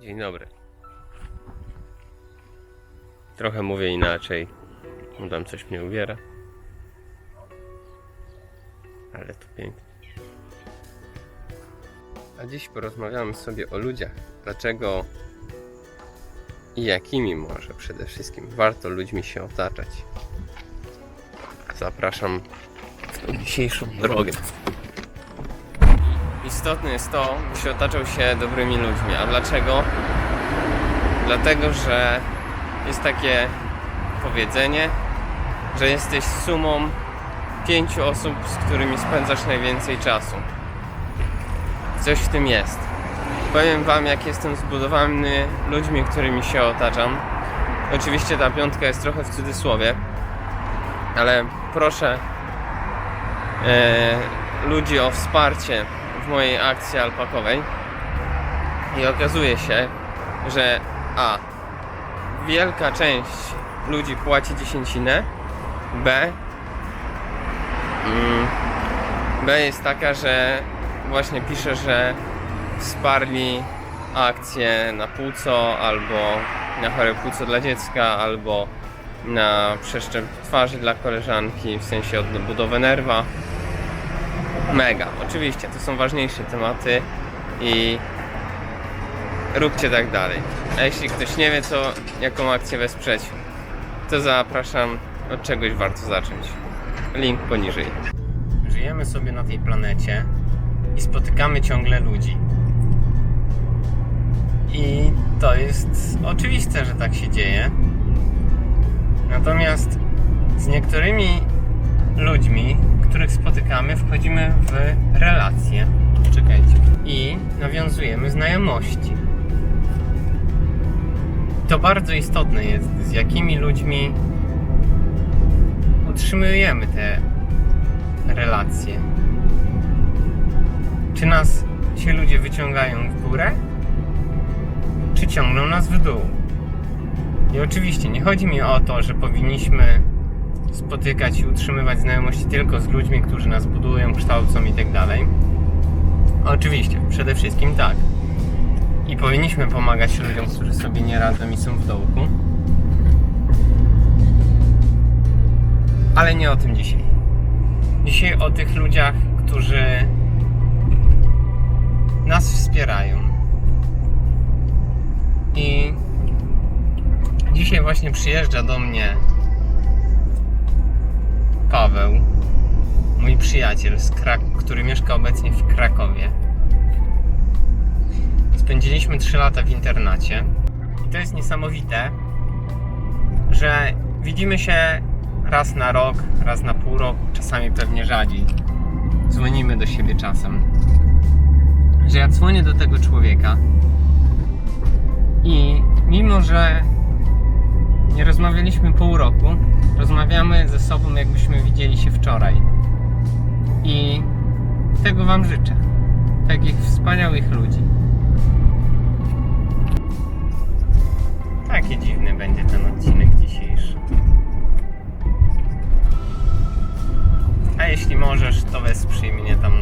Dzień dobry. Trochę mówię inaczej. bo Tam coś mnie uwiera. Ale to pięknie. A dziś porozmawiamy sobie o ludziach. Dlaczego i jakimi może przede wszystkim warto ludźmi się otaczać. Zapraszam w dzisiejszą drogę. Istotne jest to, by się otaczał się dobrymi ludźmi. A dlaczego? Dlatego, że jest takie powiedzenie, że jesteś sumą pięciu osób, z którymi spędzasz najwięcej czasu. Coś w tym jest. Powiem Wam, jak jestem zbudowany ludźmi, którymi się otaczam. Oczywiście ta piątka jest trochę w cudzysłowie, ale proszę e, ludzi o wsparcie mojej akcji alpakowej i okazuje się, że a wielka część ludzi płaci dziesięcinę, b mm, b jest taka, że właśnie pisze, że wsparli akcję na płuco albo na chore płuco dla dziecka albo na przeszczep twarzy dla koleżanki w sensie odbudowę nerwa Mega, oczywiście, to są ważniejsze tematy i róbcie tak dalej. A jeśli ktoś nie wie, co, jaką akcję wesprzeć, to zapraszam, od czegoś warto zacząć. Link poniżej. Żyjemy sobie na tej planecie i spotykamy ciągle ludzi. I to jest oczywiste, że tak się dzieje. Natomiast z niektórymi ludźmi, których spotykamy, wchodzimy w relacje. Czekajcie. I nawiązujemy znajomości. To bardzo istotne jest, z jakimi ludźmi utrzymujemy te relacje. Czy nas ci ludzie wyciągają w górę, czy ciągną nas w dół? I oczywiście nie chodzi mi o to, że powinniśmy spotykać i utrzymywać znajomości tylko z ludźmi, którzy nas budują, kształcą i tak dalej. Oczywiście, przede wszystkim tak. I powinniśmy pomagać ludziom, którzy sobie nie radzą i są w dołku. Ale nie o tym dzisiaj. Dzisiaj o tych ludziach, którzy nas wspierają. I dzisiaj właśnie przyjeżdża do mnie przyjaciel, z Krak- który mieszka obecnie w Krakowie. Spędziliśmy 3 lata w internacie i to jest niesamowite, że widzimy się raz na rok, raz na pół roku, czasami pewnie rzadziej. Dzwonimy do siebie czasem. Że ja dzwonię do tego człowieka i mimo, że nie rozmawialiśmy pół roku, rozmawiamy ze sobą, jakbyśmy widzieli się wczoraj. I tego Wam życzę. Takich wspaniałych ludzi. Taki dziwny będzie ten odcinek dzisiejszy. A jeśli możesz, to wesprzyj mnie tam.